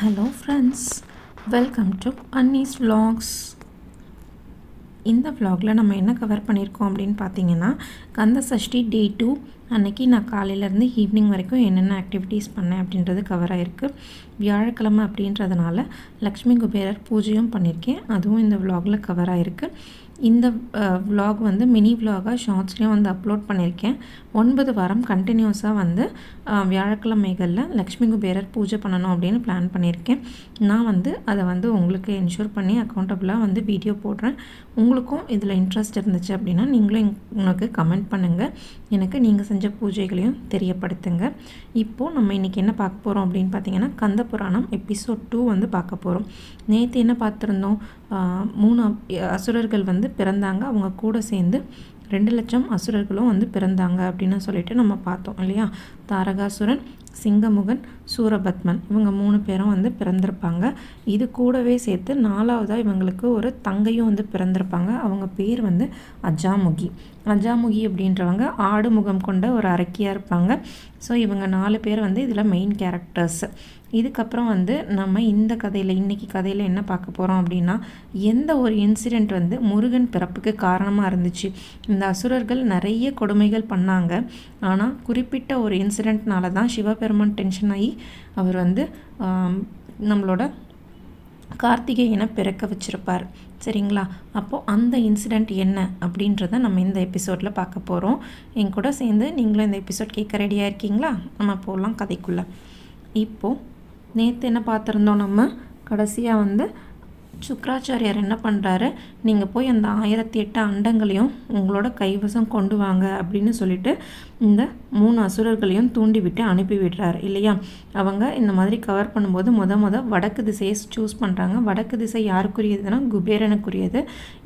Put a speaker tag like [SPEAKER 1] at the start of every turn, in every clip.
[SPEAKER 1] Hello friends welcome to Annie's vlogs. இந்த vlogல நம்ம என்ன கவர் பண்ணியிருக்கோம் அப்படின்னு பார்த்தீங்கன்னா கந்த சஷ்டி டே டூ அன்னைக்கு நான் காலையிலேருந்து ஈவினிங் வரைக்கும் என்னென்ன ஆக்டிவிட்டீஸ் பண்ணேன் அப்படின்றது கவர் ஆகிருக்கு வியாழக்கிழமை அப்படின்றதுனால லக்ஷ்மி குபேரர் பூஜையும் பண்ணியிருக்கேன் அதுவும் இந்த விலாகில் கவர் ஆகிருக்கு இந்த விலாக் வந்து மினி விலாகாக ஷார்ட்ஸ்லேயும் வந்து அப்லோட் பண்ணியிருக்கேன் ஒன்பது வாரம் கண்டினியூஸாக வந்து வியாழக்கிழமைகளில் லக்ஷ்மி குபேரர் பூஜை பண்ணணும் அப்படின்னு பிளான் பண்ணியிருக்கேன் நான் வந்து அதை வந்து உங்களுக்கு என்ஷூர் பண்ணி அக்கௌண்டபிளாக வந்து வீடியோ போடுறேன். உங்களுக்கும் இதில் இன்ட்ரெஸ்ட் இருந்துச்சு அப்படின்னா நீங்களும் எங்க- எனக்கு கமெண்ட் பண்ணுங்கள் எனக்கு நீங்கள் செஞ்ச பூஜைகளையும் தெரியப்படுத்துங்க. இப்போது நம்ம இன்றைக்கி என்ன பார்க்க போகிறோம் அப்படின்னு பார்த்தீங்கன்னா கந்த புராணம் எபிசோட் டூ வந்து பார்க்க போகிறோம் நேற்று என்ன பார்த்துருந்தோம்? மூணு அசுரர்கள் வந்து பிறந்தாங்க. அவங்க கூட சேர்ந்து ரெண்டு லட்சம் அசுரர்களும் வந்து பிறந்தாங்க அப்படின்னு சொல்லிட்டு நம்ம பார்த்தோம் இல்லையா? தாரகாசுரன் சிங்கமுகன் சூரபத்மன் இவங்க மூணு பேரும் வந்து பிறந்திருப்பாங்க. இது கூடவே சேர்த்து நாலாவதாக இவங்களுக்கு ஒரு தங்கையும் வந்து பிறந்திருப்பாங்க. அவங்க பேர் வந்து அஜாமுகி. அஜாமுகி அப்படின்றவங்க ஆடு முகம் கொண்ட ஒரு அரக்கியாக இருப்பாங்க. ஸோ இவங்க நாலு பேர் வந்து இதில் மெயின் கேரக்டர்ஸ் இதுக்கப்புறம் வந்து நம்ம இந்த கதையில் இன்றைக்கி கதையில் என்ன பார்க்க போகிறோம் அப்படின்னா எந்த ஒரு இன்சிடெண்ட் வந்து முருகன் பிறப்புக்கு காரணமாக இருந்துச்சு? இந்த அசுரர்கள் நிறைய கொடுமைகள் பண்ணாங்க. ஆனால் குறிப்பிட்ட ஒரு இன்சிடெண்ட்னால தான் சிவ பெருமான் டென்ஷன் ஆகி அவர் வந்து நம்மளோட கார்த்திகேயனை பிறக்க வச்சிருப்பார். சரிங்களா? அப்போது அந்த இன்சிடெண்ட் என்ன அப்படின்றத நம்ம இந்த எபிசோடில் பார்க்க போகிறோம் என் கூட சேர்ந்து நீங்களும் இந்த எபிசோட் கேட்க ரெடியாக இருக்கீங்களா? நம்ம போகலாம் கதைக்குள்ளே. இப்போது நேற்று என்ன பார்த்துருந்தோம் நம்ம? கடைசியாக வந்து சுக்ராச்சாரியார் என்ன பண்ணுறாரு நீங்கள் போய் அந்த ஆயிரத்தி எட்டு அண்டங்களையும் உங்களோட கைவசம் கொண்டு வாங்க அப்படின்னு சொல்லிட்டு இந்த மூணு அசுரர்களையும் தூண்டிவிட்டு அனுப்பி விடுறாரு இல்லையா? அவங்க இந்த மாதிரி கவர் பண்ணும்போது முத முத வடக்கு திசையை சூஸ் பண்ணுறாங்க வடக்கு திசை யாருக்குரியதுன்னா குபேரனுக்குரியது.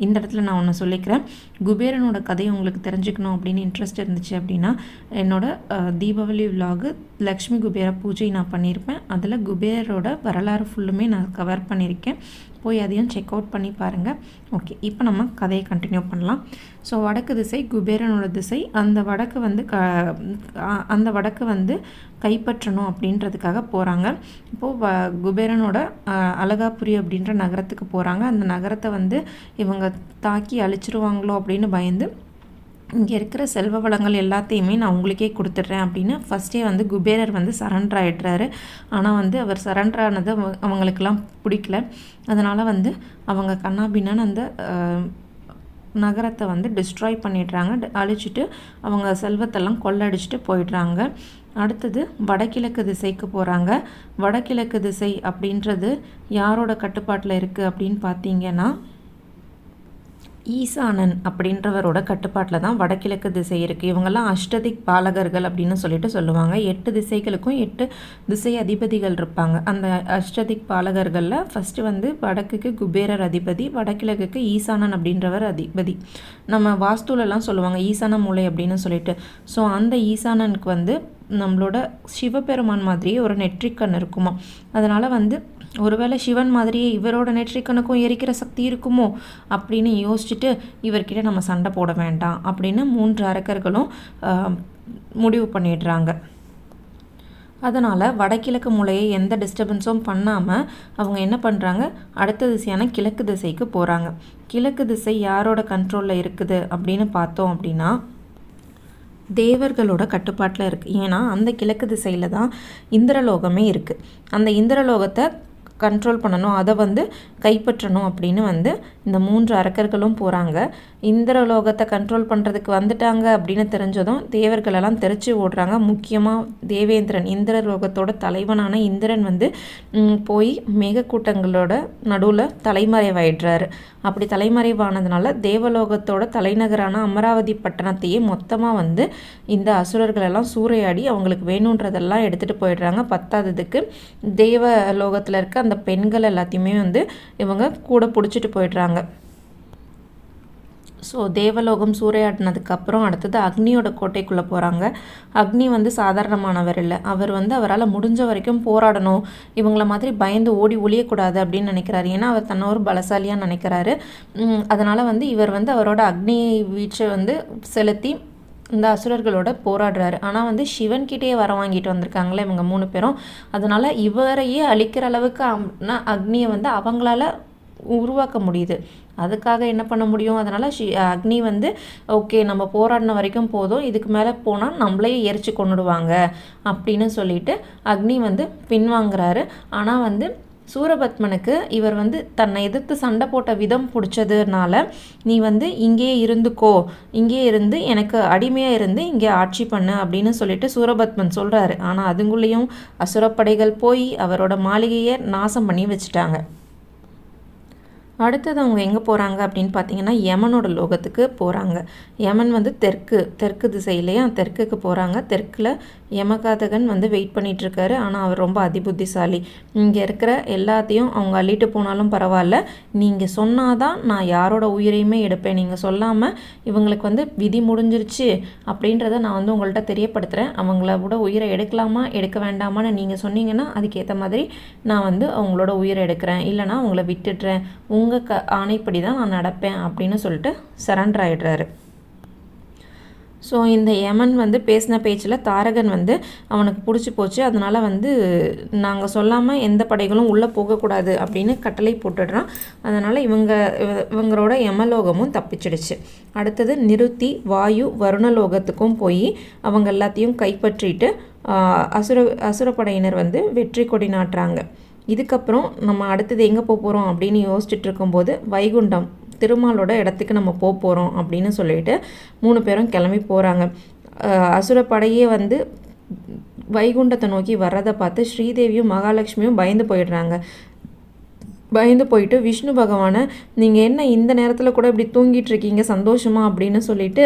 [SPEAKER 1] இந்த இடத்துல நான் ஒன்று சொல்லிக்கிறேன். குபேரனோட கதை உங்களுக்கு தெரிஞ்சுக்கணும் அப்படின்னு இன்ட்ரெஸ்ட் இருந்துச்சு அப்படின்னா என்னோட தீபாவளி விலாகு லக்ஷ்மி குபேர பூஜை நான் பண்ணியிருப்பேன். அதில் குபேரரோட வரலாறு ஃபுல்லுமே நான் கவர் பண்ணியிருக்கேன். போய் அதையும் செக் அவுட் பண்ணி பாருங்கள் ஓகே இப்போ நம்ம கதையை கண்டினியூ பண்ணலாம். ஸோ வடக்கு திசை குபேரனோட திசை அந்த வடக்கு வந்து க அந்த வடக்கு வந்து கைப்பற்றணும் அப்படின்றதுக்காக போகிறாங்க இப்போது வ குபேரனோட அழகாபுரி அப்படின்ற நகரத்துக்கு போகிறாங்க அந்த நகரத்தை வந்து இவங்க தாக்கி அழிச்சிருவாங்களோ அப்படின்னு பயந்து இங்கே இருக்கிற செல்வ வளங்கள் எல்லாத்தையுமே நான் உங்களுக்கே கொடுத்துட்றேன் அப்படின்னு ஃபஸ்ட்டே வந்து குபேரர் வந்து சரண்டர் ஆகிடுறாரு ஆனால் வந்து அவர் சரண்டர் ஆனது அவங்களுக்கெல்லாம் பிடிக்கல. அதனால் வந்து அவங்க கண்ணாபின்னான்னு அந்த நகரத்தை வந்து டிஸ்ட்ராய் பண்ணிடுறாங்க. அழிச்சிட்டு அவங்க செல்வத்தெல்லாம் கொள்ளடிச்சிட்டு போயிடுறாங்க. அடுத்தது வடகிழக்கு திசைக்கு போகிறாங்க வடகிழக்கு திசை அப்படின்றது யாரோட கட்டுப்பாட்டில் இருக்குது அப்படின்னு பார்த்தீங்கன்னா ஈசானன் அப்படின்றவரோட கட்டுப்பாட்டில் தான் வடகிழக்கு திசை இருக்குது இவங்கெல்லாம் அஷ்டதிக் பாலகர்கள் அப்படின்னு சொல்லிட்டு சொல்லுவாங்க. எட்டு திசைகளுக்கும் எட்டு திசை அதிபதிகள் இருப்பாங்க. அந்த அஷ்டதிக் பாலகர்களில் ஃபஸ்ட்டு வந்து வடக்குக்கு குபேரர் அதிபதி வடகிழக்குக்கு ஈசானன் அப்படின்றவர் அதிபதி. நம்ம வாஸ்துலலாம் சொல்லுவாங்க ஈசான மூலை அப்படின்னு சொல்லிட்டு. ஸோ அந்த ஈசானனுக்கு வந்து நம்மளோட சிவபெருமான் மாதிரியே ஒரு நெற்றிக்கண் இருக்குமா. அதனால் வந்து ஒருவேளை சிவன் மாதிரியே இவரோட நெற்றிக்கணக்கும் எரிக்கிற சக்தி இருக்குமோ அப்படின்னு யோசிச்சுட்டு இவர்கிட்ட நம்ம சண்டை போட வேண்டாம் அப்படின்னு மூன்று அரக்கர்களும் முடிவு பண்ணிடுறாங்க. அதனால் வடகிழக்கு மூலையை எந்த டிஸ்டர்பன்ஸும் பண்ணாமல் அவங்க என்ன பண்ணுறாங்க அடுத்த திசையான கிழக்கு திசைக்கு போகிறாங்க கிழக்கு திசை யாரோட கண்ட்ரோலில் இருக்குது அப்படின்னு பார்த்தோம் அப்படின்னா தேவர்களோட கட்டுப்பாட்டில் இருக்குது ஏன்னா அந்த கிழக்கு திசையில் தான் இந்திரலோகமே இருக்குது அந்த இந்திரலோகத்தை கண்ட்ரோல் பண்ணணும். அதை வந்து கைப்பற்றணும் அப்படின்னு வந்து இந்த மூன்று அரக்கர்களும் போகிறாங்க இந்திரலோகத்தை கண்ட்ரோல் பண்ணுறதுக்கு வந்துட்டாங்க அப்படின்னு தெரிஞ்சதும் தேவர்களெல்லாம் தெரிச்சு ஓடுறாங்க. முக்கியமாக தேவேந்திரன் இந்திரலோகத்தோட தலைவனான இந்திரன் வந்து போய் மேகக்கூட்டங்களோட நடுவில் தலைமறைவாயிடுறாரு. அப்படி தலைமறைவானதுனால தேவலோகத்தோட தலைநகரான அமராவதி பட்டணத்தையே மொத்தமாக வந்து இந்த அசுரர்களெல்லாம் சூறையாடி அவங்களுக்கு வேணுன்றதெல்லாம் எடுத்துகிட்டு போயிடுறாங்க. பத்தாததுக்கு தேவலோகத்தில் இருக்க அந்த பெண்கள் எல்லாத்தையுமே வந்து இவங்க கூட பிடிச்சிட்டு போயிடுறாங்க. ஸோ தேவலோகம் சூறையாடினதுக்கப்புறம் அடுத்தது அக்னியோட கோட்டைக்குள்ளே போகிறாங்க அக்னி வந்து சாதாரணமானவர் இல்லை. அவர் வந்து அவரால் முடிஞ்ச வரைக்கும் போராடணும். இவங்கள மாதிரி பயந்து ஓடி ஒழியக்கூடாது அப்படின்னு நினைக்கிறாரு. ஏன்னா அவர் தன்னை ஒரு பலசாலியாக நினைக்கிறாரு. அதனால் வந்து இவர் வந்து அவரோட அக்னி வீச்சை வந்து செலுத்தி இந்த அசுரர்களோட போராடுறாரு. ஆனால் வந்து சிவன்கிட்டயே வர வாங்கிட்டு வந்திருக்காங்களே இவங்க மூணு பேரும். அதனால் இவரையே அழிக்கிற அளவுக்கு அக்னியை வந்து அவங்களால உருவாக்க முடியுது. அதுக்காக என்ன பண்ண முடியும்? அதனால் ஷி அக்னி வந்து ஓகே நம்ம போராடின வரைக்கும் போதும். இதுக்கு மேலே போனால் நம்மளையே எரிச்சு கொண்டுடுவாங்க அப்படின்னு சொல்லிட்டு அக்னி வந்து பின்வாங்குறாரு. ஆனால் வந்து சூரபத்மனுக்கு இவர் வந்து தன்னை எதிர்த்து சண்டை போட்ட விதம் பிடிச்சதுனால நீ வந்து இங்கேயே இருந்துக்கோ. இங்கேயே இருந்து எனக்கு அடிமையாக இருந்து இங்கே ஆட்சி பண்ணு. அப்படின்னு சொல்லிட்டு சூரபத்மன் சொல்கிறாரு ஆனால் அதுங்குள்ளேயும் அசுரப்படைகள் போய் அவரோட மாளிகையை நாசம் பண்ணி வச்சுட்டாங்க. அடுத்தது அவங்க எங்கே போகிறாங்க அப்படின்னு பார்த்தீங்கன்னா யமனோட லோகத்துக்கு போகிறாங்க யமன் வந்து தெற்கு தெற்கு திசையிலையா? தெற்குக்கு போகிறாங்க தெற்கில் யமகாதகன் வந்து வெயிட் பண்ணிகிட்ருக்காரு ஆனால் அவர் ரொம்ப அதிபுத்திசாலி. இங்கே இருக்கிற எல்லாத்தையும் அவங்க அள்ளிட்டு போனாலும் பரவாயில்ல. நீங்கள் சொன்னாதான் நான் யாரோட உயிரையுமே எடுப்பேன். நீங்கள் சொல்லாமல் இவங்களுக்கு வந்து விதி முடிஞ்சிருச்சு அப்படின்றத நான் வந்து உங்கள்கிட்ட தெரியப்படுத்துகிறேன் அவங்கள கூட உயிரை எடுக்கலாமா? எடுக்க வேண்டாமான்னு நீங்கள் சொன்னீங்கன்னா அதுக்கேற்ற மாதிரி நான் வந்து அவங்களோட உயிரை எடுக்கிறேன். இல்லைனா அவங்கள விட்டுடுறேன். உங்கள் க ஆணைப்படி தான் நான் நடப்பேன் அப்படின்னு சொல்லிட்டு சரண்டர் ஆகிடுறாரு ஸோ இந்த யமன் வந்து பேசின பேச்சில் தாரகன் வந்து அவனுக்கு பிடிச்சி போச்சு. அதனால் வந்து நாங்கள் சொல்லாமல் எந்த படைகளும் உள்ளே போகக்கூடாது அப்படின்னு கட்டளை போட்டுடுறான். அதனால் இவங்க இவ- இவங்களோட யமலோகமும் தப்பிச்சிடுச்சு. அடுத்தது நிறுத்தி வாயு வருணலோகத்துக்கும் போய் அவங்க எல்லாத்தையும் கைப்பற்றிட்டு அசுர அசுரப்படையினர் வந்து வெற்றி கொடி நாட்டுறாங்க. இதுக்கப்புறம் நம்ம அடுத்தது எங்கே போக போகிறோம் அப்படின்னு யோசிச்சுட்டு இருக்கும்போது வைகுண்டம் திருமாலோட இடத்துக்கு நம்ம போக போகிறோம் அப்படின்னு சொல்லிட்டு மூணு பேரும் கிளம்பி போகிறாங்க அசுரப்படையே வந்து வைகுண்டத்தை நோக்கி வர்றதை பார்த்து ஸ்ரீதேவியும் மகாலட்சுமியும் பயந்து போயிடுறாங்க. பயந்து போயிட்டு விஷ்ணு பகவானை நீங்கள் என்ன இந்த நேரத்தில் கூட இப்படி தூங்கிட்டு இருக்கீங்க சந்தோஷமா? அப்படின்னு சொல்லிட்டு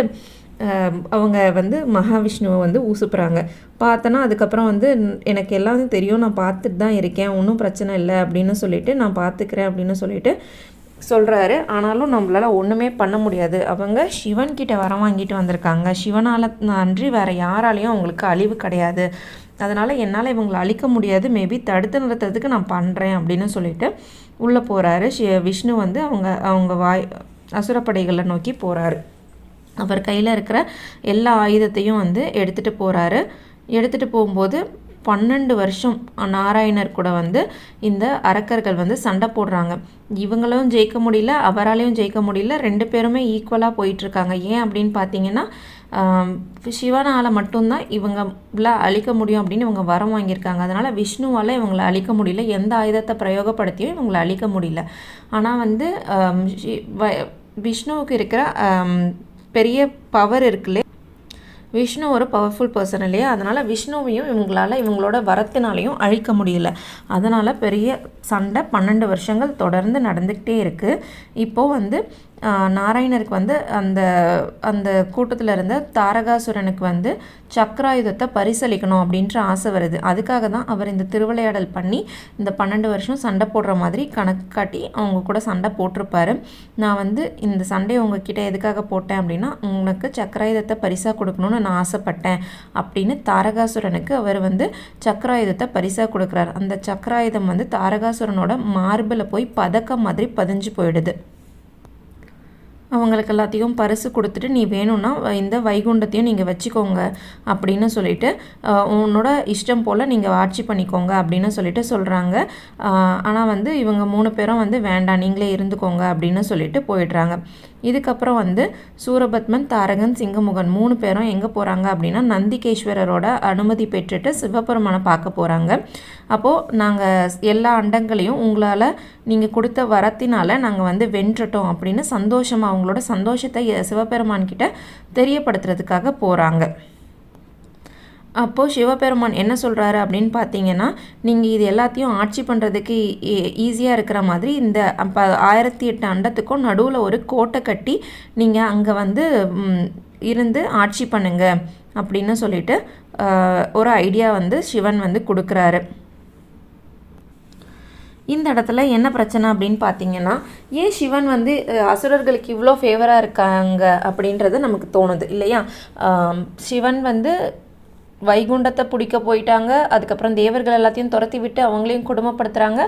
[SPEAKER 1] அவங்க வந்து மகாவிஷ்ணுவை வந்து ஊசுப்புறாங்க. பார்த்தோன்னா அதுக்கப்புறம் வந்து எனக்கு எல்லாமே தெரியும் நான் பார்த்துட்டு தான் இருக்கேன் ஒன்றும் பிரச்சனை இல்லை அப்படின்னு சொல்லிட்டு நான் பார்த்துக்கிறேன் அப்படின்னு சொல்லிட்டு சொல்கிறாரு ஆனாலும் நம்மளால் ஒன்றுமே பண்ண முடியாது. அவங்க சிவன்கிட்ட வர வாங்கிட்டு வந்திருக்காங்க. சிவனால் அன்றி வேறு யாராலையும் அவங்களுக்கு அழிவு கிடையாது. அதனால் என்னால் இவங்களை அழிக்க முடியாது. மேபி தடுத்து நிறுத்துறதுக்கு நான் பண்ணுறேன் அப்படின்னு சொல்லிட்டு உள்ளே போகிறாரு விஷ்ணு வந்து அவங்க அவங்க வாய் அசுரப்படைகளை நோக்கி போகிறாரு அவர் கையில் இருக்கிற எல்லா ஆயுதத்தையும் வந்து எடுத்துகிட்டு போகிறாரு எடுத்துகிட்டு போகும்போது பன்னெண்டு வருஷம் நாராயணர் கூட வந்து இந்த அரக்கர்கள் வந்து சண்டை போடுறாங்க. இவங்களும் ஜெயிக்க முடியல அவராலையும் ஜெயிக்க முடியல ரெண்டு பேருமே ஈக்குவலாக போயிட்டுருக்காங்க ஏன் அப்படின்னு பார்த்தீங்கன்னா சிவனால் மட்டும்தான் இவங்கள அழிக்க முடியும் அப்படின்னு இவங்க வரம் வாங்கியிருக்காங்க. அதனால் விஷ்ணுவால் இவங்களை அழிக்க முடியல எந்த ஆயுதத்தை பிரயோகப்படுத்தியும் இவங்களை அழிக்க முடியல. ஆனால் வந்து வ- விஷ்ணுவுக்கு இருக்கிற பெரிய பவர் இருக்குல்ல. விஷ்ணு ஒரு பவர்ஃபுல் பர்சன் இல்லையா? அதனால் விஷ்ணுவையும் இவங்களால் இவங்களோட வரத்தினாலையும் அழிக்க முடியல. அதனால் பெரிய சண்டை பன்னெண்டு வருஷங்கள் தொடர்ந்து நடந்துக்கிட்டே இருக்குது இப்போது வந்து நாராயணருக்கு வந்து அந்த அந்த கூட்டத்தில் இருந்த தாரகாசுரனுக்கு வந்து சக்கராயுதத்தை பரிசளிக்கணும் அப்படின்ற ஆசை வருது. அதுக்காக தான் அவர் இந்த திருவிளையாடல் பண்ணி இந்த பன்னெண்டு வருஷம் சண்டை போடுற மாதிரி கணக்கு காட்டி அவங்க கூட சண்டை போட்டிருப்பாரு. நான் வந்து இந்த சண்டையை உங்ககிட்ட எதுக்காக போட்டேன் அப்படின்னா உனக்கு சக்கராயுதத்தை பரிசாக கொடுக்கணும்னு நான் ஆசைப்பட்டேன் அப்படின்னு தாரகாசுரனுக்கு அவர் வந்து சக்கராயுதத்தை பரிசாக கொடுக்குறாரு. அந்த சக்கராயுதம் வந்து தாரகாசுரனோட மார்பில் போய் பதக்கம் மாதிரி பதிஞ்சு போயிடுது. அவங்களுக்கு எல்லாத்தையும் பரிசு கொடுத்துட்டு நீ வேணும்னா இந்த வைகுண்டத்தையும் நீங்கள் வச்சுக்கோங்க அப்படின்னு சொல்லிட்டு உன்னோட இஷ்டம் போல் நீங்கள் ஆட்சி பண்ணிக்கோங்க அப்படின்னு சொல்லிட்டு சொல்கிறாங்க ஆனால் வந்து இவங்க மூணு பேரும் வந்து வேண்டாம் நீங்களே இருந்துக்கோங்க அப்படின்னு சொல்லிட்டு போயிடுறாங்க. இதுக்கப்புறம் வந்து சூரபத்மன் தாரகன் சிங்கமுகன் மூணு பேரும் எங்கே போகிறாங்க அப்படின்னா நந்திகேஸ்வரரோட அனுமதி பெற்றுட்டு சிவபெருமானை பார்க்க போகிறாங்க அப்போது நாங்கள் எல்லா அண்டங்களையும் உங்களால் நீங்கள் கொடுத்த வரத்தினால நாங்கள் வந்து வென்றுட்டோம் அப்படின்னு சந்தோஷமாக அவங்களோட சந்தோஷத்தை சிவபெருமான்கிட்ட தெரியப்படுத்துறதுக்காக போகிறாங்க அப்போது சிவபெருமான் என்ன சொல்கிறாரு அப்படின்னு பார்த்தீங்கன்னா நீங்கள் இது எல்லாத்தையும் ஆட்சி பண்ணுறதுக்கு ஈஸியாக இருக்கிற மாதிரி இந்த அப்போ ஆயிரத்தி எட்டு அண்டத்துக்கும் நடுவில் ஒரு கோட்டை கட்டி நீங்கள் அங்கே வந்து இருந்து ஆட்சி பண்ணுங்க அப்படின்னு சொல்லிட்டு ஒரு ஐடியா வந்து சிவன் வந்து கொடுக்குறாரு. இந்த இடத்துல என்ன பிரச்சனை அப்படின்னு பார்த்தீங்கன்னா ஏன் சிவன் வந்து அசுரர்களுக்கு இவ்வளோ ஃபேவராக இருக்காங்க அப்படின்றது நமக்கு தோணுது இல்லையா? சிவன் வந்து வைகுண்டத்தை பிடிக்க போயிட்டாங்க. அதுக்கப்புறம் தேவர்கள் எல்லாத்தையும் துரத்தி விட்டு அவங்களையும் குடும்பப்படுத்துகிறாங்க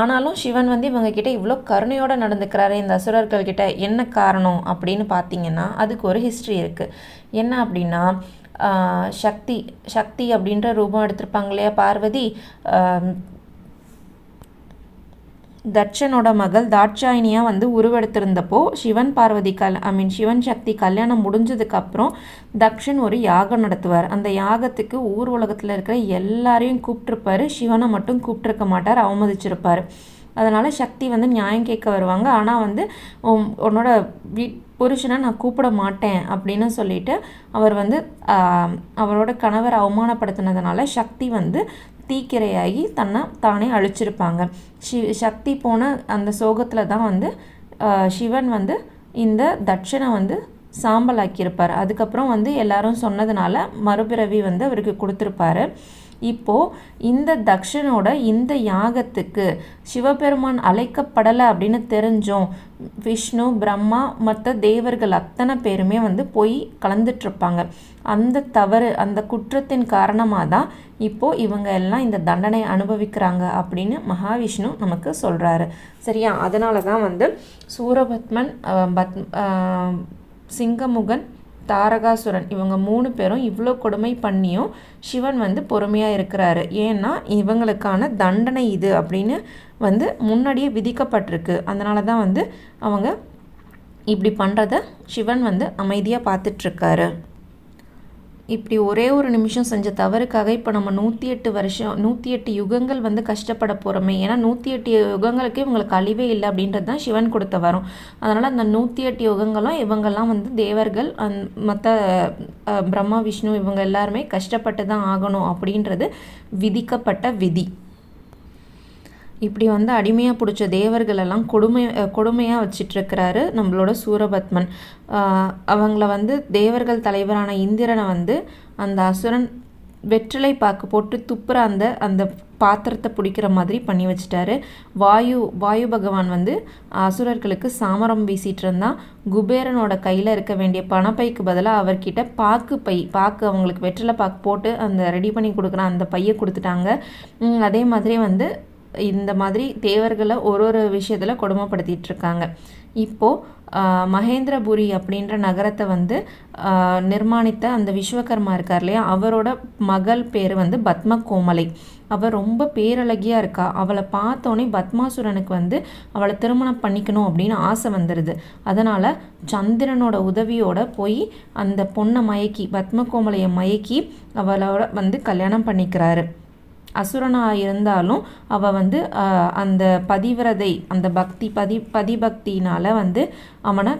[SPEAKER 1] ஆனாலும் சிவன் வந்து இவங்கக்கிட்ட இவ்வளோ கருணையோடு நடந்துக்கிறாரு இந்த அசுரர்கள் கிட்ட. என்ன காரணம் அப்படின்னு பார்த்தீங்கன்னா அதுக்கு ஒரு ஹிஸ்ட்ரி இருக்குது என்ன அப்படின்னா சக்தி சக்தி அப்படின்ற ரூபம் எடுத்திருப்பாங்க இல்லையா பார்வதி? தட்சனோட மகள் தாட்சாயினியாக வந்து உருவெடுத்திருந்தப்போ சிவன் பார்வதி கல் ஐ மீன் சிவன் சக்தி கல்யாணம் முடிஞ்சதுக்கப்புறம் தக்ஷன் ஒரு யாகம் நடத்துவார். அந்த யாகத்துக்கு ஊர் உலகத்தில் இருக்கிற எல்லாரையும் கூப்பிட்டுருப்பார். சிவனை மட்டும் கூப்பிட்டுருக்க மாட்டார் அவமதிச்சிருப்பார். அதனால் சக்தி வந்து நியாயம் கேட்க வருவாங்க. ஆனால் வந்து உன்னோட வீ புருஷனை நான் கூப்பிட மாட்டேன் அப்படின்னு சொல்லிட்டு அவர் வந்து அவரோட கணவர் அவமானப்படுத்தினதுனால சக்தி வந்து தீக்கிரையாகி தன்னை தானே அழிச்சிருப்பாங்க. ஷி சக்தி போன அந்த சோகத்தில் தான் வந்து சிவன் வந்து இந்த தட்சணை வந்து சாம்பலாக்கியிருப்பார். அதுக்கப்புறம் வந்து எல்லாரும் சொன்னதுனால மறுபிறவி வந்து அவருக்கு கொடுத்துருப்பாரு. இப்போது இந்த தக்ஷனோட இந்த யாகத்துக்கு சிவபெருமான் அழைக்கப்படலை அப்படின்னு தெரிஞ்சோம். விஷ்ணு பிரம்மா மற்ற தேவர்கள் அத்தனை பேருமே வந்து போய் கலந்துட்ருப்பாங்க. அந்த தவறு அந்த குற்றத்தின் காரணமாக தான் இப்போது இவங்க எல்லாம் இந்த தண்டனை அனுபவிக்கிறாங்க அப்படின்னு மகாவிஷ்ணு நமக்கு சொல்கிறாரு சரியா? அதனால தான் வந்து சூரபத்மன் பத் சிங்கமுகன் தாரகாசுரன். இவங்க மூணு பேரும் இவ்வளோ கொடுமை பண்ணியும் சிவன் வந்து பொறுமையாக இருக்கிறாரு. ஏன்னா இவங்களுக்கான தண்டனை இது அப்படின்னு வந்து முன்னாடியே விதிக்கப்பட்டிருக்கு. அதனால தான் வந்து அவங்க இப்படி பண்ணுறத சிவன் வந்து அமைதியாக பார்த்துட்ருக்காரு இப்படி ஒரே ஒரு நிமிஷம் செஞ்ச தவறுக்காக இப்போ நம்ம நூற்றி எட்டு வருஷம் நூற்றி எட்டு யுகங்கள் வந்து கஷ்டப்பட போகிறோமே ஏன்னா நூற்றி எட்டு யுகங்களுக்கே இவங்களுக்கு அழிவே இல்லை அப்படின்றது தான் சிவன் கொடுத்த வரும். அதனால் அந்த நூற்றி எட்டு யுகங்களும் இவங்கெல்லாம் வந்து தேவர்கள் அந் மற்ற பிரம்மா விஷ்ணு இவங்க எல்லாருமே கஷ்டப்பட்டு தான் ஆகணும் அப்படின்றது விதிக்கப்பட்ட விதி. இப்படி வந்து அடிமையாக பிடிச்ச தேவர்களெல்லாம் கொடுமை கொடுமையாக வச்சிட்ருக்கிறாரு நம்மளோட சூரபத்மன். அவங்கள வந்து தேவர்கள் தலைவரான இந்திரனை வந்து அந்த அசுரன் வெற்றிலை பாக்கு போட்டு துப்புற அந்த அந்த பாத்திரத்தை பிடிக்கிற மாதிரி பண்ணி வச்சிட்டாரு. வாயு வாயு பகவான் வந்து அசுரர்களுக்கு சாமரம் வீசிட்டு இருந்தான் குபேரனோட கையில் இருக்க வேண்டிய பணப்பைக்கு பதிலாக அவர்கிட்ட பாக்கு பை பாக்கு அவங்களுக்கு வெற்றிலை பாக்கு போட்டு அந்த ரெடி பண்ணி கொடுக்குற அந்த பையை கொடுத்துட்டாங்க. அதே மாதிரி வந்து இந்த மாதிரி தேவர்களை ஒரு ஒரு விஷயத்தில் கொடுமைப்படுத்திட்டு இருக்காங்க இப்போது மகேந்திரபுரி அப்படின்ற நகரத்தை வந்து நிர்மாணித்த அந்த விஸ்வகர்மா இருக்கார் இல்லையா? அவரோட மகள் பேர் வந்து பத்ம கோமலை அவள் ரொம்ப பேரழகியாக இருக்கா. அவளை பார்த்தோன்னே பத்மாசுரனுக்கு வந்து அவளை திருமணம் பண்ணிக்கணும் அப்படின்னு ஆசை வந்துடுது அதனால் சந்திரனோட உதவியோட போய் அந்த பொண்ணை மயக்கி பத்ம கோமலையை மயக்கி அவளோட வந்து கல்யாணம் பண்ணிக்கிறாரு. அசுரனாக இருந்தாலும் அவள் வந்து அந்த பதிவிரதை அந்த பக்தி பதி பதிபக்தினால் வந்து அவனை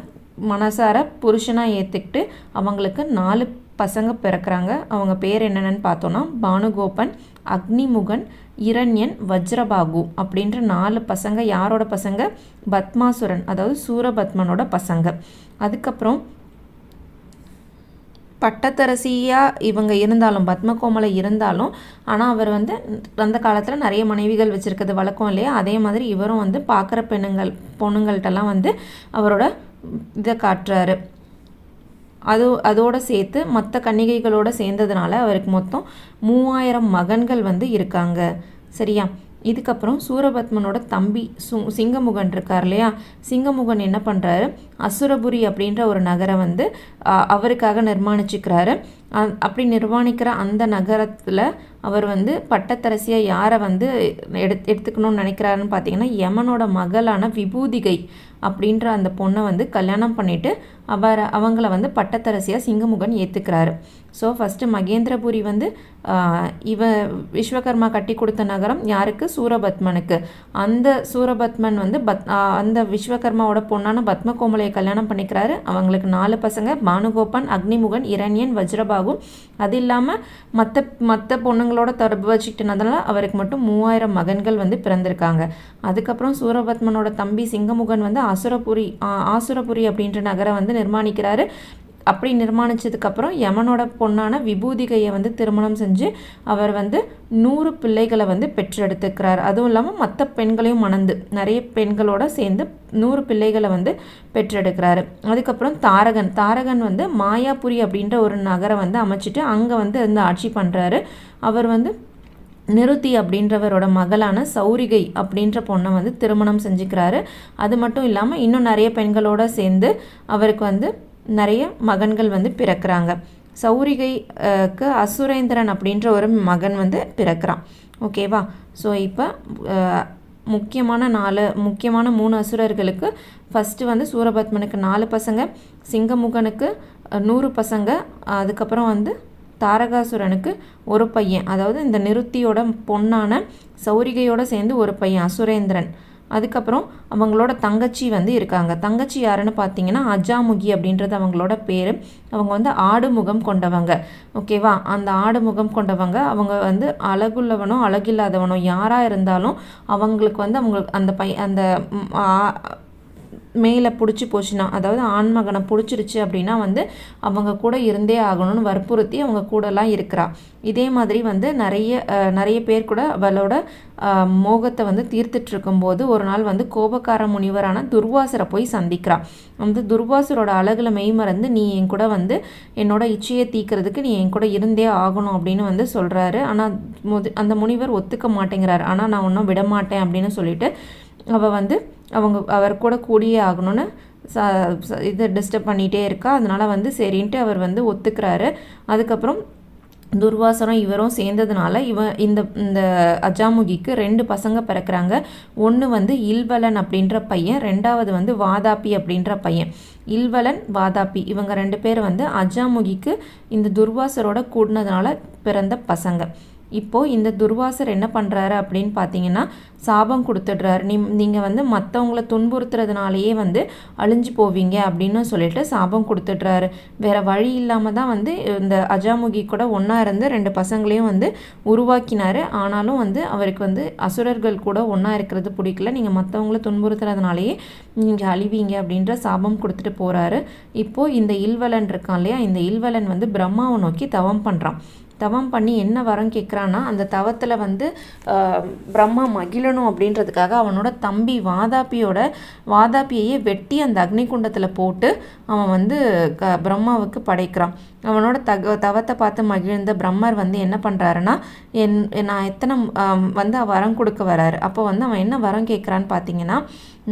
[SPEAKER 1] மனசார புருஷனாக ஏற்றுக்கிட்டு அவங்களுக்கு நாலு பசங்க பிறக்கிறாங்க. அவங்க பேர் என்னென்னு பார்த்தோன்னா பானுகோபன் அக்னிமுகன் இரண்யன் வஜ்ரபாகு அப்படின்ற நாலு பசங்க யாரோட பசங்க? பத்மாசுரன் அதாவது சூரபத்மனோட பசங்க. அதுக்கப்புறம் பட்டத்தரசியாக இவங்க இருந்தாலும் பத்மகோமலை இருந்தாலும் ஆனால் அவர் வந்து அந்த காலத்தில் நிறைய மனைவிகள் வச்சுருக்கிறது வழக்கம் இல்லையா? அதே மாதிரி இவரும் வந்து பார்க்குற பெண்ணுங்கள் பொண்ணுங்கள்ட்டெல்லாம் வந்து அவரோட இதை காட்டுறாரு. அது அதோடு சேர்த்து மற்ற கன்னிகைகளோடு சேர்ந்ததுனால அவருக்கு மொத்தம் மூவாயிரம் மகன்கள் வந்து இருக்காங்க. சரியா? இதுக்கப்புறம் சூரபத்மனோட தம்பி சு சிங்கமுகன் இருக்கார் இல்லையா? சிங்கமுகன் என்ன பண்ணுறாரு அசுரபுரி அப்படின்ற ஒரு நகரை வந்து அவருக்காக நிர்மாணிச்சுக்கிறாரு. அப்படி நிர்மாணிக்கிற அந்த நகரத்தில் அவர் வந்து பட்டத்தரசியாக யாரை வந்து எடுத் எடுத்துக்கணும்னு நினைக்கிறாருன்னு பார்த்தீங்கன்னா யமனோட மகளான விபூதிகை அப்படின்ற அந்த பொண்ணை வந்து கல்யாணம் பண்ணிவிட்டு அவர் அவங்கள வந்து பட்டத்தரசியாக சிங்கமுகன் ஏற்றுக்கிறாரு ஸோ ஃபஸ்ட்டு மகேந்திரபுரி வந்து இவ விஸ்வகர்மா கட்டி கொடுத்த நகரம் யாருக்கு? சூரபத்மனுக்கு. அந்த சூரபத்மன் வந்து பத் அந்த விஸ்வகர்மாவோட பொண்ணான பத்மகோமலையை கல்யாணம் பண்ணிக்கிறாரு. அவங்களுக்கு நாலு பசங்க பானுகோபன் அக்னிமுகன் இரணியன் வஜ்ரபாகு. அது இல்லாமல் மற்ற மற்ற பொண்ணுங்களோட தொடர்பு வச்சுக்கிட்டனால அவருக்கு மட்டும் மூவாயிரம் மகன்கள் வந்து பிறந்திருக்காங்க. அதுக்கப்புறம் சூரபத்மனோட தம்பி சிங்கமுகன் வந்து அசுரபுரி ஆசுரபுரி அப்படின்ற நகரை வந்து நிர்மாணிக்கிறாரு. அப்படி நிர்மாணித்ததுக்கப்புறம் யமனோட பொண்ணான விபூதிகையை வந்து திருமணம் செஞ்சு அவர் வந்து நூறு பிள்ளைகளை வந்து பெற்றெடுத்துக்கிறார். அதுவும் இல்லாமல் மற்ற பெண்களையும் மணந்து நிறைய பெண்களோட சேர்ந்து நூறு பிள்ளைகளை வந்து பெற்றெடுக்கிறாரு. அதுக்கப்புறம் தாரகன் தாரகன் வந்து மாயாபுரி அப்படின்ற ஒரு நகரை வந்து அமைச்சிட்டு அங்கே வந்து இருந்து ஆட்சி பண்ணுறாரு அவர் வந்து நிருத்தி அப்படின்றவரோட மகளான சௌரிகை அப்படின்ற பொண்ணை வந்து திருமணம் செஞ்சுக்கிறாரு. அது மட்டும் இல்லாமல் இன்னும் நிறைய பெண்களோட சேர்ந்து அவருக்கு வந்து நிறைய மகன்கள் வந்து பிறக்கிறாங்க. சௌரிகைக்கு அசுரேந்திரன் அப்படின்ற ஒரு மகன் வந்து பிறக்கிறான். ஓகேவா ஸோ இப்போ முக்கியமான நாலு முக்கியமான மூணு அசுரர்களுக்கு ஃபஸ்ட்டு வந்து சூரபத்மனுக்கு நாலு பசங்க சிங்கமுகனுக்கு நூறு பசங்க அதுக்கப்புறம் வந்து தாரகாசுரனுக்கு ஒரு பையன். அதாவது இந்த நிருத்தியோட பொண்ணான சௌரிகையோட சேர்ந்து ஒரு பையன் அசுரேந்திரன். அதுக்கப்புறம் அவங்களோட தங்கச்சி வந்து இருக்காங்க. தங்கச்சி யாருன்னு பார்த்தீங்கன்னா அஜாமுகி அப்படின்றது அவங்களோட பேர். அவங்க வந்து ஆடு முகம் கொண்டவங்க. ஓகேவா அந்த ஆடு முகம் கொண்டவங்க. அவங்க வந்து அழகுள்ளவனோ அழகில்லாதவனோ யாராக இருந்தாலும் அவங்களுக்கு வந்து அவங்களுக்கு அந்த பை அந்த மேலே பிடிச்சி போச்சுன்னா அதாவது ஆண்மகனை பிடிச்சிருச்சு அப்படின்னா வந்து அவங்க கூட இருந்தே ஆகணும்னு வற்புறுத்தி அவங்க கூடலாம் இருக்கிறா. இதே மாதிரி வந்து நிறைய நிறைய பேர் கூட அவளோட மோகத்தை வந்து தீர்த்துட்ருக்கும் போது ஒரு நாள் வந்து கோபக்கார முனிவரான துர்வாசரை போய் சந்திக்கிறா. வந்து துர்வாசரோட அழகில் மெய்மறந்து நீ என் கூட வந்து என்னோட இச்சையை தீக்கிறதுக்கு நீ என் கூட இருந்தே ஆகணும் அப்படின்னு வந்து சொல்கிறாரு ஆனால் அந்த முனிவர் ஒத்துக்க மாட்டேங்கிறார். ஆனால் நான் ஒன்றும் விட மாட்டேன் அப்படின்னு சொல்லிட்டு அவள் வந்து அவங்க அவர் கூட கூடியே ஆகணும்னு ச இதை டிஸ்டர்ப் பண்ணிகிட்டே இருக்கா. அதனால் வந்து சரின்ட்டு அவர் வந்து ஒத்துக்கிறாரு. அதுக்கப்புறம் துர்வாசனம் இவரும் சேர்ந்ததுனால இவன் இந்த இந்த அஜாமுகிக்கு ரெண்டு பசங்க பிறக்கிறாங்க. ஒன்று வந்து இல்வலன் அப்படின்ற பையன் ரெண்டாவது வந்து வாதாப்பி அப்படின்ற பையன். இல்வலன் வாதாப்பி இவங்க ரெண்டு பேர் வந்து அஜாமுகிக்கு இந்த துர்வாசரோட கூடினதுனால பிறந்த பசங்க. இப்போது இந்த துர்வாசர் என்ன பண்ணுறாரு அப்படின்னு பார்த்தீங்கன்னா சாபம் கொடுத்துடுறாரு. நீ நீங்கள் வந்து மற்றவங்கள துன்புறுத்துறதுனாலேயே வந்து அழிஞ்சு போவீங்க அப்படின்னு சொல்லிட்டு சாபம் கொடுத்துட்றாரு. வேறு வழி இல்லாமல் தான் வந்து இந்த அஜாமுகி கூட ஒன்றா இருந்து ரெண்டு பசங்களையும் வந்து உருவாக்கினார். ஆனாலும் வந்து அவருக்கு வந்து அசுரர்கள் கூட ஒன்றா இருக்கிறது பிடிக்கல. நீங்கள் மற்றவங்கள துன்புறுத்துறதுனாலேயே நீங்கள் அழிவீங்க அப்படின்ற சாபம் கொடுத்துட்டு போகிறாரு இப்போது இந்த இல்வலன் இருக்கான் இல்லையா? இந்த இல்வலன் வந்து பிரம்மாவை நோக்கி தவம் பண்ணுறான் தவம் பண்ணி என்ன வரம் கேட்குறான்னா அந்த தவத்தில் வந்து பிரம்மா மகிழணும் அப்படின்றதுக்காக அவனோட தம்பி வாதாப்பியோட வாதாப்பியையே வெட்டி அந்த அக்னிகுண்டத்தில் போட்டு அவன் வந்து க பிரம்மாவுக்கு படைக்கிறான். அவனோட தக தவத்தை பார்த்து மகிழ்ந்த பிரம்மர் வந்து என்ன பண்ணுறாருன்னா என் நான் எத்தனை வந்து வரம் கொடுக்க வராரு. அப்போ வந்து அவன் என்ன வரம் கேட்குறான்னு பார்த்தீங்கன்னா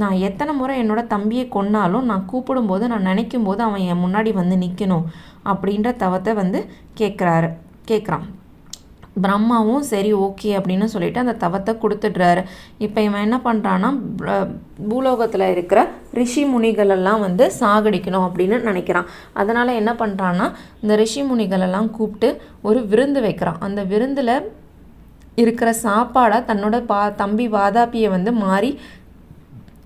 [SPEAKER 1] நான் எத்தனை முறை என்னோட தம்பியை கொன்னாலும் நான் கூப்பிடும்போது நான் நினைக்கும் போது அவன் என் முன்னாடி வந்து நிற்கணும் அப்படின்ற தவத்தை வந்து கேட்குறாரு கேட்குறான் பிரம்மாவும் சரி ஓகே அப்படின்னு சொல்லிட்டு அந்த தவத்தை கொடுத்துட்றாரு. இப்போ இவன் என்ன பண்ணுறான்னா பூலோகத்தில் இருக்கிற ரிஷி முனிகளெல்லாம் வந்து சாகடிக்கணும் அப்படின்னு நினைக்கிறான். அதனால் என்ன பண்ணுறான்னா இந்த ரிஷி முனிகளெல்லாம் கூப்பிட்டு ஒரு விருந்து வைக்கிறான். அந்த விருந்தில் இருக்கிற சாப்பாடை தன்னோட பா தம்பி வாதாப்பியை வந்து மாறி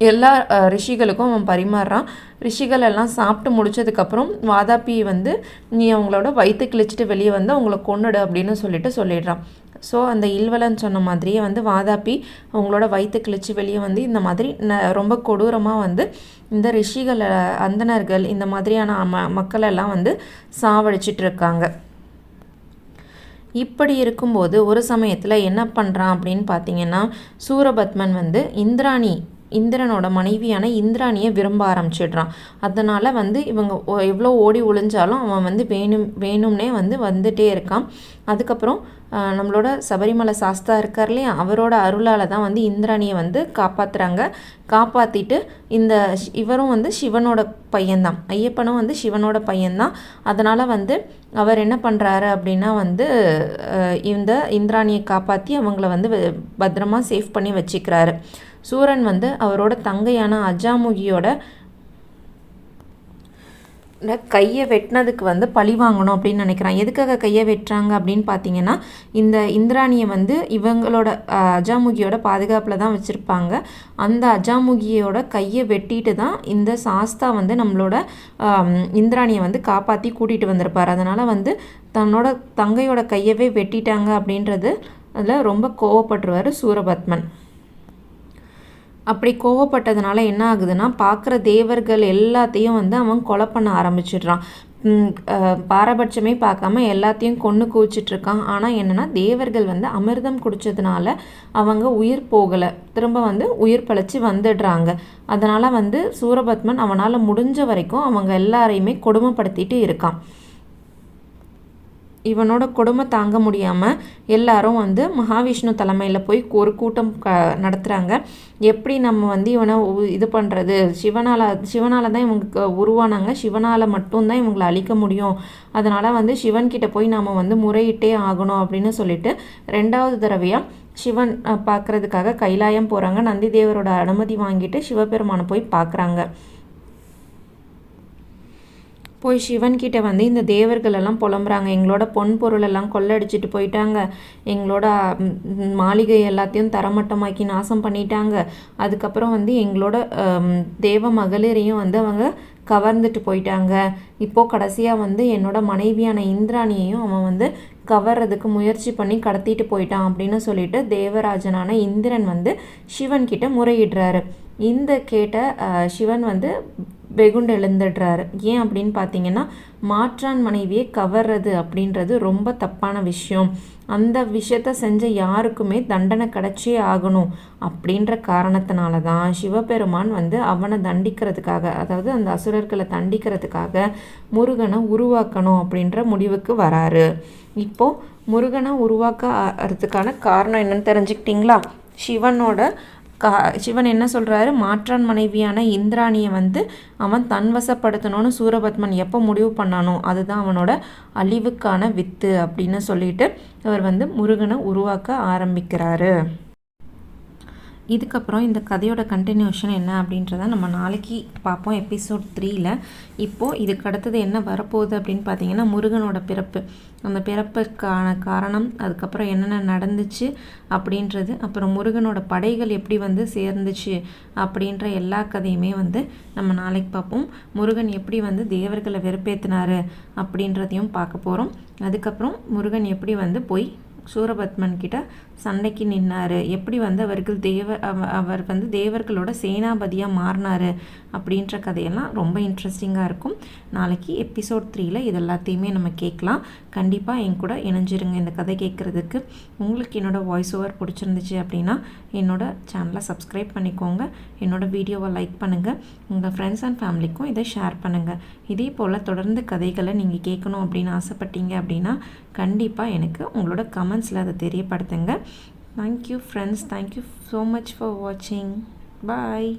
[SPEAKER 1] எல்லா ரிஷிகளுக்கும் அவன் பரிமாறுறான். ரிஷிகள் எல்லாம் சாப்பிட்டு முடிச்சதுக்கப்புறம் வாதாப்பி வந்து நீ அவங்களோட வயிற்று கிழிச்சிட்டு வெளியே வந்து அவங்கள கொண்டுடு அப்படின்னு சொல்லிட்டு சொல்லிடுறான். ஸோ அந்த இல்வலன் சொன்ன மாதிரியே வந்து வாதாப்பி அவங்களோட வயிற்று கிழிச்சு வெளியே வந்து இந்த மாதிரி ந ரொம்ப கொடூரமாக வந்து இந்த ரிஷிகள் அந்தனர்கள் இந்த மாதிரியான ம மக்களெல்லாம் வந்து சாவடிச்சிட்டு இருக்காங்க இப்படி இருக்கும்போது ஒரு சமயத்தில் என்ன பண்ணுறான் அப்படின்னு பார்த்தீங்கன்னா சூரபத்மன் வந்து இந்திராணி இந்திரனோட மனைவியான இந்திராணியை விரும்ப ஆரம்பிச்சிடுறான். அதனால் வந்து இவங்க எவ்வளோ ஓடி ஒளிஞ்சாலும் அவன் வந்து வேணும் வேணும்னே வந்து வந்துட்டே இருக்கான். அதுக்கப்புறம் நம்மளோட சபரிமலை சாஸ்தா இருக்கார் இல்லையா? அவரோட அருளால் தான் வந்து இந்திராணியை வந்து காப்பாற்றுறாங்க காப்பாற்றிட்டு இந்த இவரும் வந்து சிவனோட பையன்தான். ஐயப்பனும் வந்து சிவனோட பையன்தான். அதனால் வந்து அவர் என்ன பண்ணுறாரு அப்படின்னா வந்து இந்த இந்திராணியை காப்பாற்றி அவங்கள வந்து பத்திரமா சேஃப் பண்ணி வச்சுக்கிறாரு. சூரன் வந்து அவரோட தங்கையான அஜாமுகியோட கையை வெட்டினதுக்கு வந்து பழி வாங்கணும் அப்படின்னு நினைக்கிறான். எதுக்காக கையை வெட்டுறாங்க அப்படின்னு பார்த்தீங்கன்னா இந்த இந்திராணியை வந்து இவங்களோட அஜாமுகியோட பாதுகாப்பில் தான் வச்சுருப்பாங்க. அந்த அஜாமுகியோட கையை வெட்டிட்டு தான் இந்த சாஸ்தா வந்து நம்மளோட இந்திராணியை வந்து காப்பாற்றி கூட்டிகிட்டு வந்திருப்பார். அதனால் வந்து தன்னோட தங்கையோட கையவே வெட்டிட்டாங்க அப்படின்றது அதில் ரொம்ப கோவப்பட்டுருவார் சூரபத்மன். அப்படி கோவப்பட்டதுனால என்ன ஆகுதுன்னா பார்க்குற தேவர்கள் எல்லாத்தையும் வந்து அவன் கொலை பண்ண ஆரம்பிச்சிடுறான். பாரபட்சமே பார்க்காம எல்லாத்தையும் கொன்று குவிச்சிட்ருக்கான். ஆனால் என்னென்னா தேவர்கள் வந்து அமிர்தம் குடித்ததுனால அவங்க உயிர் போகலை. திரும்ப வந்து உயிர் பழச்சி வந்துடுறாங்க. அதனால் வந்து சூரபத்மன் அவனால் முடிஞ்ச வரைக்கும் அவங்க எல்லாரையுமே கொடுமைப்படுத்திட்டு இருக்கான். இவனோட கொடுமை தாங்க முடியாமல் எல்லாரும் வந்து மகாவிஷ்ணு தலைமையில் போய் ஒரு கூட்டம் க நடத்துகிறாங்க எப்படி நம்ம வந்து இவனை இது பண்ணுறது சிவனால் சிவனால் தான் இவங்க உருவானாங்க. சிவனால் மட்டும்தான் இவங்களை அழிக்க முடியும். அதனால் வந்து சிவன்கிட்ட போய் நாம் வந்து முறையிட்டே ஆகணும் அப்படின்னு சொல்லிட்டு ரெண்டாவது தடவையாக சிவன் பார்க்குறதுக்காக பார்க்கறதுக்காக கைலாயம் போகிறாங்க நந்தி தேவரோட அனுமதி வாங்கிட்டு சிவபெருமானை போய் பார்க்குறாங்க போய் சிவன்கிட்ட வந்து இந்த தேவர்களெல்லாம் புலம்புறாங்க. எங்களோட பொன் பொருளெல்லாம் கொள்ளடிச்சிட்டு போயிட்டாங்க. எங்களோட மாளிகை எல்லாத்தையும் தரமட்டமாக்கி நாசம் பண்ணிட்டாங்க. அதுக்கப்புறம் வந்து எங்களோட தேவ மகளிரையும் வந்து அவங்க கவர்ந்துட்டு போயிட்டாங்க. இப்போது கடைசியாக வந்து என்னோட மனைவியான இந்திராணியையும் அவன் வந்து கவர்றதுக்கு முயற்சி பண்ணி கடத்திட்டு போயிட்டான் அப்படின்னு சொல்லிட்டு தேவராஜனான இந்திரன் வந்து சிவன்கிட்ட முறையிடுறாரு. இந்த கேட்ட சிவன் வந்து வெகுண்டு எழுந்துடுறாரு. ஏன் அப்படின்னு பார்த்தீங்கன்னா மாற்றான் மனைவியை கவர்றது அப்படின்றது ரொம்ப தப்பான விஷயம். அந்த விஷயத்த செஞ்ச யாருக்குமே தண்டனை கிடைச்சே ஆகணும் அப்படின்ற காரணத்தினால தான் சிவபெருமான் வந்து அவனை தண்டிக்கிறதுக்காக அதாவது அந்த அசுரர்களை தண்டிக்கிறதுக்காக முருகனை உருவாக்கணும் அப்படின்ற முடிவுக்கு வராரு. இப்போது முருகனை உருவாக்கிறதுக்கான காரணம் என்னன்னு தெரிஞ்சுக்கிட்டீங்களா? சிவனோட கா சிவன் என்ன சொல்கிறாரு மாற்றான் மனைவியான இந்திராணியை வந்து அவன் தன்வசப்படுத்தணும்னு சூரபத்மன் எப்போ முடிவு பண்ணானோ அதுதான் அவனோட அழிவுக்கான வித்து அப்படின்னு சொல்லிட்டு அவர் வந்து முருகனை உருவாக்க ஆரம்பிக்கிறாரு. இதுக்கப்புறம் இந்த கதையோட கண்டினியூஷன் என்ன அப்படின்றத நம்ம நாளைக்கு பார்ப்போம் எபிசோட் த்ரீயில் இப்போது இதுக்கு அடுத்தது என்ன வரப்போகுது அப்படின்னு பார்த்தீங்கன்னா முருகனோட பிறப்பு. அந்த பிறப்புக்கான காரணம் அதுக்கப்புறம் என்னென்ன நடந்துச்சு அப்படின்றது அப்புறம் முருகனோட படைகள் எப்படி வந்து சேர்ந்துச்சு அப்படின்ற எல்லா கதையுமே வந்து நம்ம நாளைக்கு பார்ப்போம். முருகன் எப்படி வந்து தேவர்களை வெறுப்பேற்றினாரு அப்படின்றதையும் பார்க்க போகிறோம் அதுக்கப்புறம் முருகன் எப்படி வந்து போய் சூரபத்மன் கிட்ட சண்டைக்கு நின்னார். எப்படி வந்து அவர்கள் தேவ அவர் வந்து தேவர்களோட சேனாபதியாக மாறினார் அப்படின்ற கதையெல்லாம் ரொம்ப இன்ட்ரெஸ்டிங்காக இருக்கும். நாளைக்கு எபிசோட் த்ரீயில் இது எல்லாத்தையுமே நம்ம கேட்கலாம். கண்டிப்பாக என் கூட இணைஞ்சிருங்க இந்த கதை கேட்குறதுக்கு. உங்களுக்கு என்னோட வாய்ஸ் ஓவர் பிடிச்சிருந்துச்சு அப்படின்னா என்னோட சேனலை சப்ஸ்கிரைப் பண்ணிக்கோங்க. என்னோடய வீடியோவை லைக் பண்ணுங்கள் உங்கள் ஃப்ரெண்ட்ஸ் அண்ட் ஃபேமிலிக்கும் இதை ஷேர் பண்ணுங்கள் இதே போல் தொடர்ந்து கதைகளை நீங்கள் கேட்கணும் அப்படின்னு ஆசைப்பட்டீங்க அப்படின்னா கண்டிப்பாக எனக்கு உங்களோட கமெண்ட்ஸில் அதை தெரியப்படுத்துங்க. thank you friends. Thank you so much for watching. Bye.